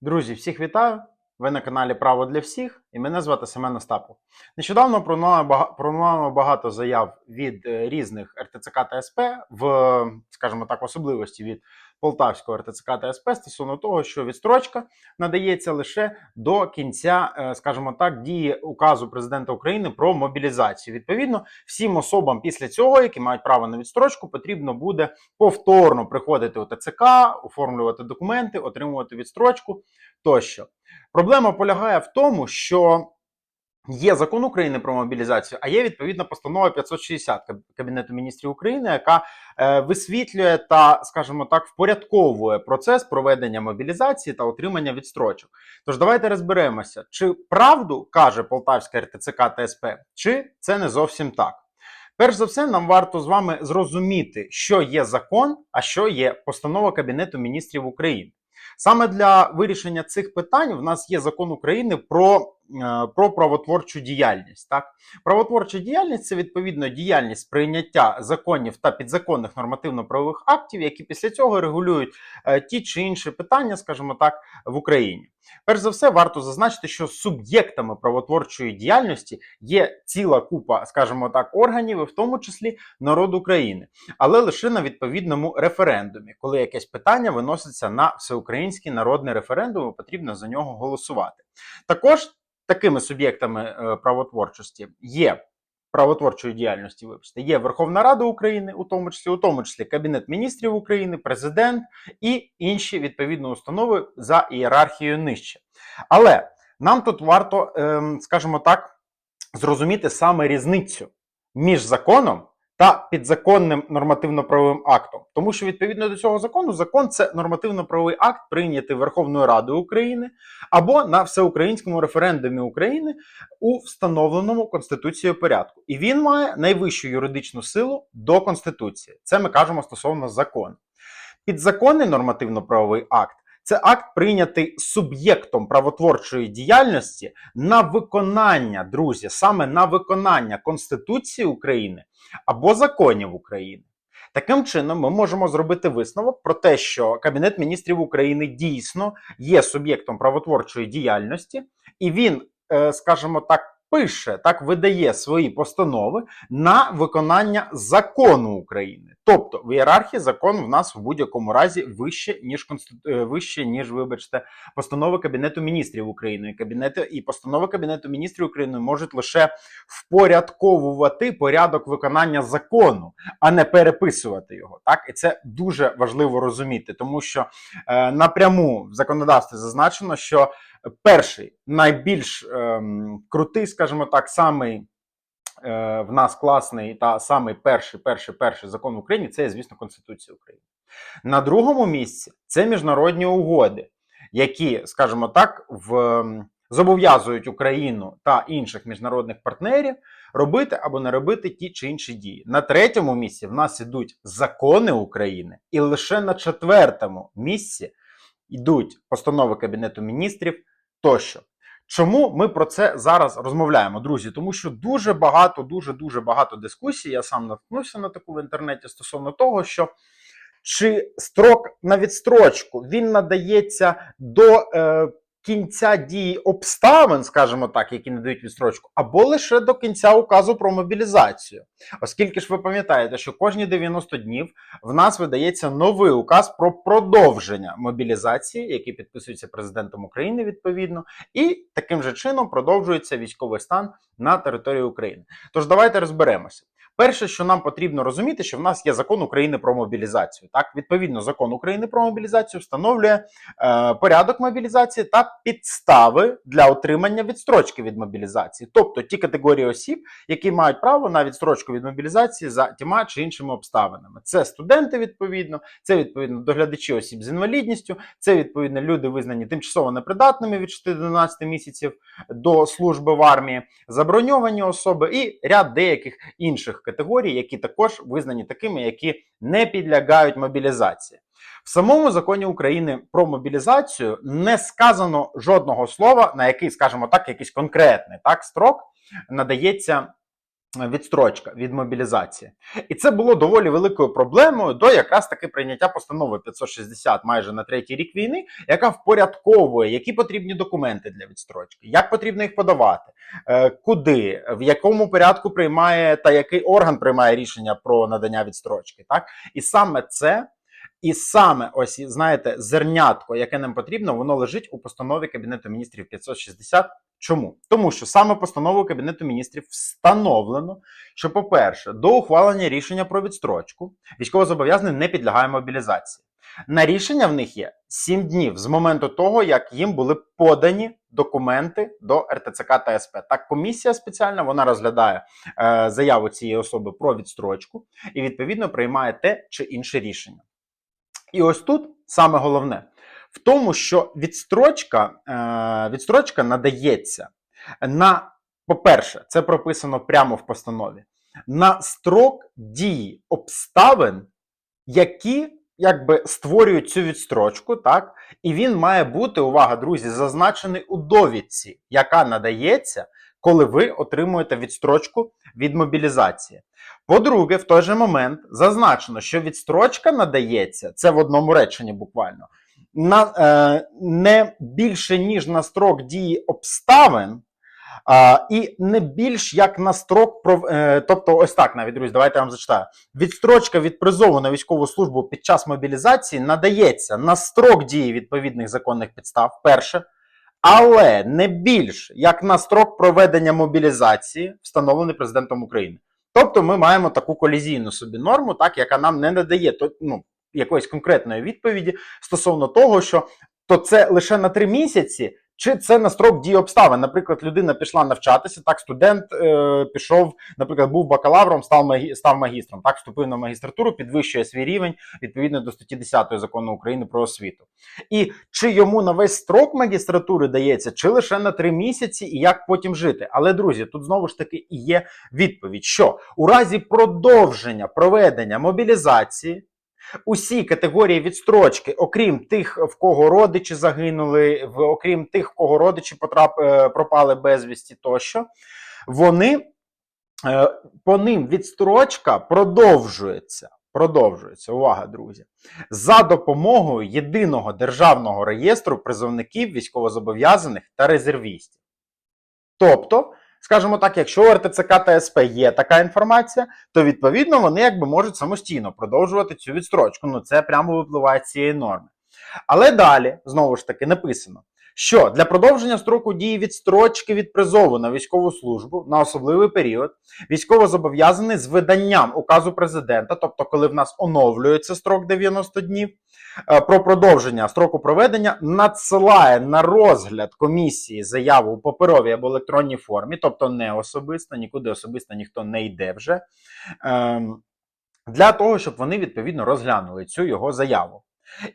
Друзі, всіх вітаю! Ви на каналі Право для всіх і мене звати Семен Остапов. Нещодавно пролунало бага- пролунало багато заяв від е, різних РТЦК та СП, в, скажімо так, особливості від Полтавського РТЦК та СП стосовно того, що відстрочка надається лише до кінця, е, скажімо так, дії указу президента України про мобілізацію. Відповідно, всім особам після цього, які мають право на відстрочку, потрібно буде повторно приходити у ТЦК, оформлювати документи, отримувати відстрочку тощо. Проблема полягає в тому, що є закон України про мобілізацію, а є відповідна постанова 560 Каб- Кабінету міністрів України, яка е, висвітлює та, скажімо так, впорядковує процес проведення мобілізації та отримання відстрочок. Тож давайте розберемося, чи правду каже Полтавська РТЦК та чи це не зовсім так. Перш за все, нам варто з вами зрозуміти, що є закон, а що є постанова Кабінету міністрів України. Саме для вирішення цих питань в нас є закон України про, про правотворчу діяльність. Так? Правотворча діяльність це відповідно діяльність прийняття законів та підзаконних нормативно-правових актів, які після цього регулюють е, ті чи інші питання, скажімо так, в Україні. Перш за все, варто зазначити, що суб'єктами правотворчої діяльності є ціла купа, скажімо так, органів, і в тому числі народ України але лише на відповідному референдумі, коли якесь питання виноситься на всеукраїнський народний референдум, і потрібно за нього голосувати. Також такими суб'єктами е, правотворчості є. Правотворчої діяльності, вибачте, є Верховна Рада України, у тому числі, у тому числі Кабінет міністрів України, президент і інші відповідні установи за ієрархією нижче. Але нам тут варто, ем, скажімо так, зрозуміти саме різницю між законом та підзаконним нормативно-правовим актом. Тому що відповідно до цього закону, закон це нормативно-правовий акт, прийнятий Верховною Радою України або на всеукраїнському референдумі України у встановленому Конституцією порядку. І він має найвищу юридичну силу до Конституції. Це ми кажемо стосовно закону. Підзаконний нормативно-правовий акт. Це акт прийнятий суб'єктом правотворчої діяльності на виконання, друзі, саме на виконання Конституції України або законів України. Таким чином, ми можемо зробити висновок про те, що Кабінет міністрів України дійсно є суб'єктом правотворчої діяльності, і він, е, скажімо так, пише, так видає свої постанови на виконання закону України. Тобто в ієрархії закон в нас в будь-якому разі вище, ніж конститу... е, вище, ніж, вибачте, постанови Кабінету міністрів України. І Кабінету і постанови Кабінету міністрів України можуть лише впорядковувати порядок виконання закону, а не переписувати його. Так, і це дуже важливо розуміти, тому що е, напряму в законодавстві зазначено, що перший найбільш ем, крутий, скажімо так, самий. е, В нас класний та самий перший, перший, перший закон в Україні це, звісно, Конституція України. На другому місці це міжнародні угоди, які, скажімо так, в, ем, зобов'язують Україну та інших міжнародних партнерів робити або не робити ті чи інші дії. На третьому місці в нас ідуть закони України, і лише на четвертому місці йдуть постанови Кабінету міністрів тощо. Чому ми про це зараз розмовляємо, друзі? Тому що дуже багато, дуже дуже багато дискусій. Я сам наткнувся на таку в інтернеті стосовно того, що чи строк на відстрочку він надається до е, кінця дії обставин, скажімо так, які надають відстрочку, або лише до кінця указу про мобілізацію. Оскільки ж ви пам'ятаєте, що кожні 90 днів в нас видається новий указ про продовження мобілізації, який підписується президентом України відповідно, і таким же чином продовжується військовий стан на території України. Тож давайте розберемося. Перше, що нам потрібно розуміти, що в нас є закон України про мобілізацію. Так, відповідно, закон України про мобілізацію встановлює е, порядок мобілізації та підстави для отримання відстрочки від мобілізації, тобто ті категорії осіб, які мають право на відстрочку від мобілізації за тіма чи іншими обставинами. Це студенти, відповідно, це відповідно доглядачі осіб з інвалідністю, це відповідно люди, визнані тимчасово непридатними від 6 до 12 місяців до служби в армії, заброньовані особи і ряд деяких інших категорій, які також визнані такими, які не підлягають мобілізації. В самому законі України про мобілізацію не сказано жодного слова, на який, скажімо так, якийсь конкретний так строк надається відстрочка від мобілізації. І це було доволі великою проблемою до якраз таки прийняття постанови 560 майже на третій рік війни, яка впорядковує, які потрібні документи для відстрочки, як потрібно їх подавати, е, куди, в якому порядку приймає та який орган приймає рішення про надання відстрочки. Так? І саме це. І саме ось знаєте, зернятко, яке нам потрібно, воно лежить у постанові Кабінету міністрів 560. Чому? Тому що саме постановою Кабінету міністрів встановлено, що, по-перше, до ухвалення рішення про відстрочку військовозобов'язаний не підлягає мобілізації. На рішення в них є 7 днів з моменту того, як їм були подані документи до РТЦК та СП. Так, комісія спеціальна вона розглядає е, заяву цієї особи про відстрочку і відповідно приймає те чи інше рішення. І ось тут саме головне в тому, що відстрочка, е, відстрочка надається на, по-перше, це прописано прямо в постанові, на строк дії обставин, які якби створюють цю відстрочку, так? І він має бути, увага, друзі, зазначений у довідці, яка надається, коли ви отримуєте відстрочку від мобілізації. По-друге, в той же момент зазначено, що відстрочка надається, це в одному реченні буквально, на, е, не більше, ніж на строк дії обставин, а, і не більш як на строк, пров- е, тобто ось так навіть, друзі, давайте я вам зачитаю. Відстрочка від призову на військову службу під час мобілізації надається на строк дії відповідних законних підстав, перше, але не більш як на строк проведення мобілізації, встановлений президентом України. Тобто ми маємо таку колізійну собі норму, так, яка нам не надає то, ну, якоїсь конкретної відповіді стосовно того, що то це лише на три місяці, чи це на строк дії обставин. Наприклад, людина пішла навчатися, так, студент е, пішов, наприклад, був бакалавром, став, магі, став магістром, так, вступив на магістратуру, підвищує свій рівень відповідно до статті 10 закону України про освіту. І чи йому на весь строк магістратури дається, чи лише на три місяці, і як потім жити. Але, друзі, тут знову ж таки і є відповідь, що у разі продовження проведення мобілізації. Усі категорії відстрочки, окрім тих, в кого родичі загинули, окрім тих, в кого родичі потрап, е, пропали безвісті тощо, вони е, по ним відстрочка продовжується. Продовжується, увага, друзі, за допомогою єдиного державного реєстру призовників військовозобов'язаних та резервістів. Тобто, скажімо так, якщо у РТЦК та СП є така інформація, то відповідно вони якби можуть самостійно продовжувати цю відстрочку. Ну це прямо випливає з цієї норми. Але далі, знову ж таки, написано, що для продовження строку дії відстрочки від призову на військову службу на особливий період військовозобов'язаний з виданням указу президента, тобто, коли в нас оновлюється строк 90 днів, про продовження строку проведення надсилає на розгляд комісії заяву у паперовій або електронній формі, тобто не особисто, нікуди особисто ніхто не йде вже. ем, Для того, щоб вони відповідно розглянули цю його заяву.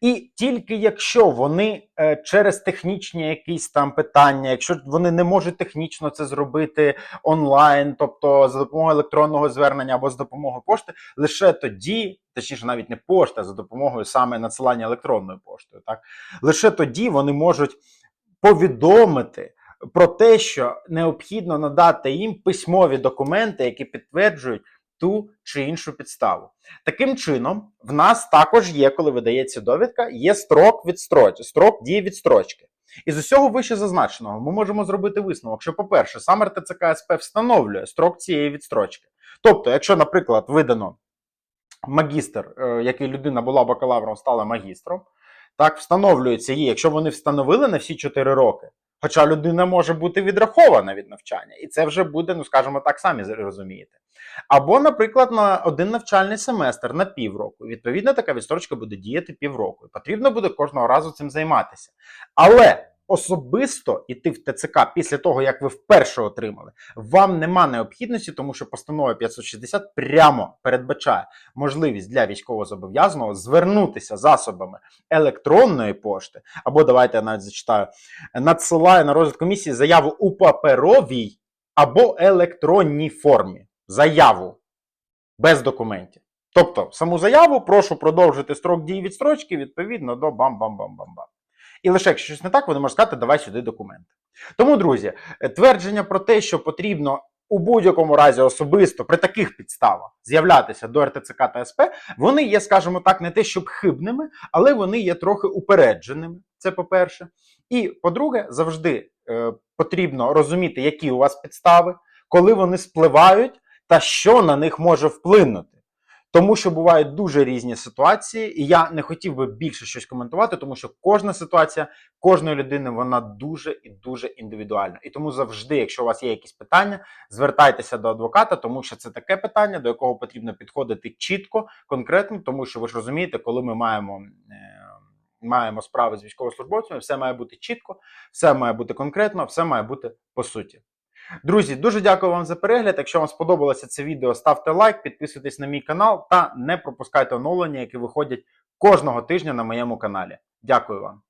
І тільки якщо вони е, через технічні якісь там питання, якщо вони не можуть технічно це зробити онлайн, тобто за допомогою електронного звернення або за допомогою пошти, лише тоді, точніше, навіть не пошта, а за допомогою саме надсилання електронною поштою, так лише тоді вони можуть повідомити про те, що необхідно надати їм письмові документи, які підтверджують ту чи іншу підставу. Таким чином, в нас також є, коли видається довідка, є строк відстрочки, строк дії відстрочки. І з усього вище зазначеного ми можемо зробити висновок, що, по-перше, сам РТЦК СП встановлює строк цієї відстрочки. Тобто, якщо, наприклад, видано магістр, е, який людина була бакалавром, стала магістром, так встановлюється її, якщо вони встановили на всі 4 роки. Хоча людина може бути відрахована від навчання, і це вже буде, ну скажімо так, самі розумієте. Або, наприклад, на один навчальний семестр на півроку. Відповідно, така відстрочка буде діяти півроку. І потрібно буде кожного разу цим займатися. Але особисто іти в ТЦК після того, як ви вперше отримали, вам нема необхідності, тому що постанова 560 прямо передбачає можливість для військовозобов'язаного звернутися засобами електронної пошти, або давайте я навіть зачитаю, надсилає на розгляд комісії заяву у паперовій або електронній формі. Заяву без документів. Тобто, саму заяву прошу продовжити строк дії відстрочки відповідно до бам-бам-бам-бам-бам. І лише якщо щось не так, вони можуть сказати, давай сюди документи. Тому, друзі, твердження про те, що потрібно у будь-якому разі особисто при таких підставах з'являтися до РТЦК та СП, вони є, скажімо так, не те, щоб хибними, але вони є трохи упередженими. Це по-перше. І по-друге, завжди е, потрібно розуміти, які у вас підстави, коли вони спливають, та що на них може вплинути. Тому що бувають дуже різні ситуації, і я не хотів би більше щось коментувати, тому що кожна ситуація кожної людини вона дуже і дуже індивідуальна. І тому завжди, якщо у вас є якісь питання, звертайтеся до адвоката, тому що це таке питання, до якого потрібно підходити чітко, конкретно, тому що ви ж розумієте, коли ми маємо. е, Маємо справи з військовослужбовцями, все має бути чітко, все має бути конкретно, все має бути по суті. Друзі, дуже дякую вам за перегляд. Якщо вам сподобалося це відео, ставте лайк, підписуйтесь на мій канал та не пропускайте оновлення, які виходять кожного тижня на моєму каналі. Дякую вам.